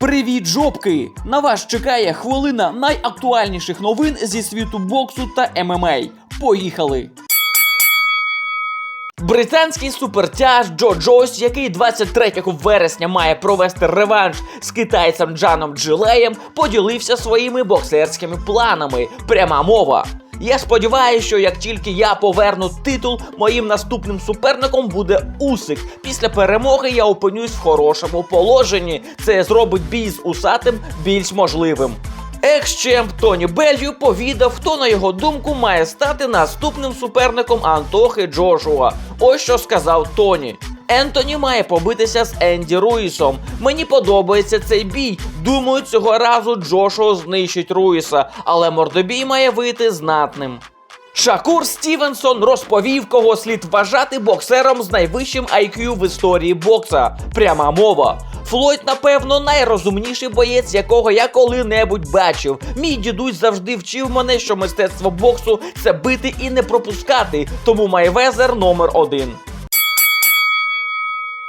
Привіт, жопки! На вас чекає хвилина найактуальніших новин зі світу боксу та ММА. Поїхали! Британський супертяж Джо Джойс, який 23 вересня має провести реванш з китайцем Джаном Джилеєм, поділився своїми боксерськими планами. Пряма мова. Я сподіваюся, що як тільки я поверну титул, моїм наступним суперником буде Усик. Після перемоги я опинюсь в хорошому положенні. Це зробить бій з усатим більш можливим. Екс-чемп Тоні Белью повідав, хто на його думку має стати наступним суперником Антохи Джошуа. Ось що сказав Тоні. Ентоні має побитися з Енді Руїсом. Мені подобається цей бій. Думаю, цього разу Джошуа знищить Руїса, але мордобій має вийти знатним. Шакур Стівенсон розповів, кого слід вважати боксером з найвищим IQ в історії бокса. Пряма мова. Флойд, напевно, найрозумніший боєць, якого я коли-небудь бачив. Мій дідусь завжди вчив мене, що мистецтво боксу це бити і не пропускати, тому Майвезер номер один.